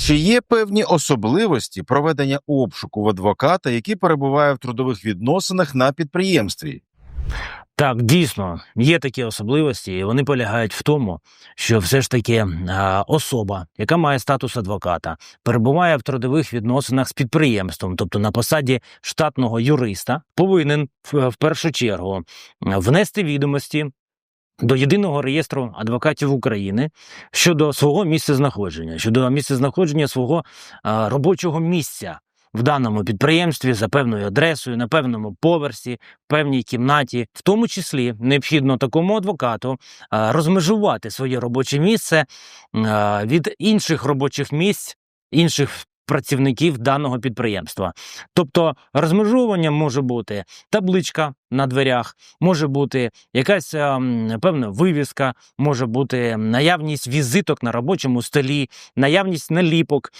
Чи є певні особливості проведення обшуку в адвоката, який перебуває в трудових відносинах на підприємстві? Так, дійсно, є такі особливості, і вони полягають в тому, що все ж таки особа, яка має статус адвоката, перебуває в трудових відносинах з підприємством, тобто на посаді штатного юриста, повинен в, першу чергу внести відомості. До єдиного реєстру адвокатів України щодо свого місця знаходження, щодо місця знаходження свого робочого місця в даному підприємстві за певною адресою, на певному поверсі, в певній кімнаті. В тому числі необхідно такому адвокату розмежувати своє робоче місце від інших робочих місць, інших працівників даного підприємства. Тобто розмежування може бути табличка на дверях, може бути якась ем, певна вивіска, може бути наявність візиток на робочому столі, наявність наліпок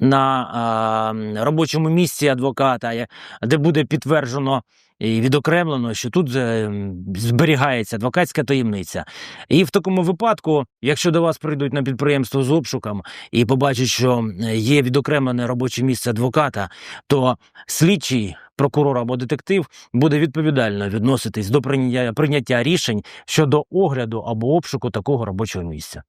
на робочому місці адвоката, де буде підтверджено і відокремлено, що тут е, зберігається адвокатська таємниця. І в такому випадку, якщо до вас прийдуть на підприємство з обшуком і побачать, що е, є відокремлене робоче місце адвоката, то слідчий. Прокурор або детектив буде відповідально відноситись до прийняття рішень щодо огляду або обшуку такого робочого місця.